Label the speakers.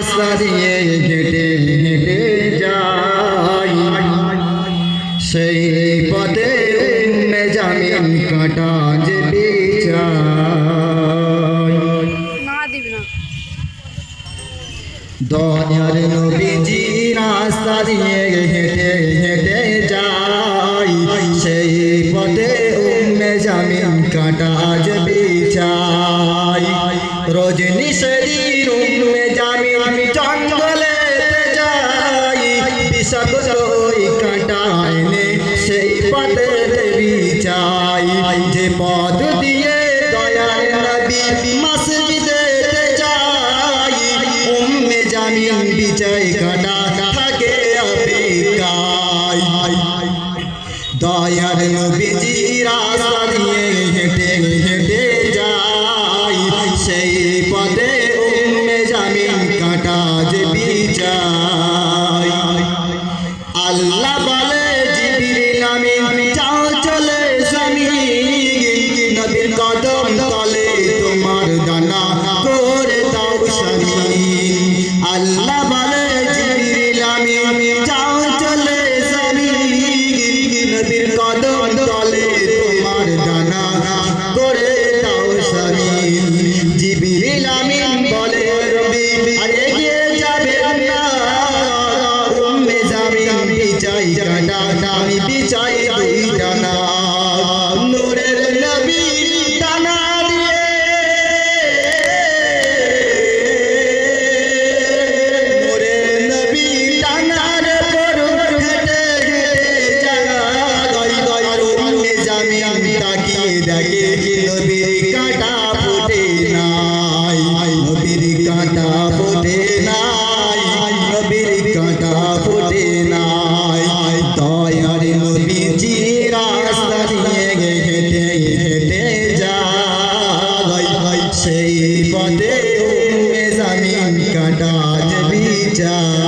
Speaker 1: রাস্তা দিয়ে হেঁটে হেঁটে যাই সেই পথে উম্মে জামিন কাটা যে বিচাই
Speaker 2: না দিবি না
Speaker 1: দয়ার নবীজি রাস্তা দিয়ে হেঁটে হেঁটে যাই সেই পথে উম্মে জামিন কাটা যে বিচাই রজনী সেদিন বিষাক্ত ওই কাটা এনে সেই পথে বিচাই যে পথ দিয়ে দয়ার নবী মসজিদে যাই, উম্মে জামিন বিচাই কাটা থাকে অপেক্ষায়। দয়ার নবীজি রাস্তা তলে তোমার দানা করে দাও শামিন আল্লাহ বলে, জিবরিল আমি যাও চলে জমিন নবীর কদম তলে তোমার দানা করে দাও শামিন জিবরিল আমিন তাকিয়ে নবীর কাটা ফোটে নাই, নবীর কাটা ফোটে নাই, নবীর কাটা ফোটে নাই। দয়ার নবীজি রাস্তা দিয়ে হেঁটে হেঁটে যায়, সেই পথে জামিন কাটা যাবি যায়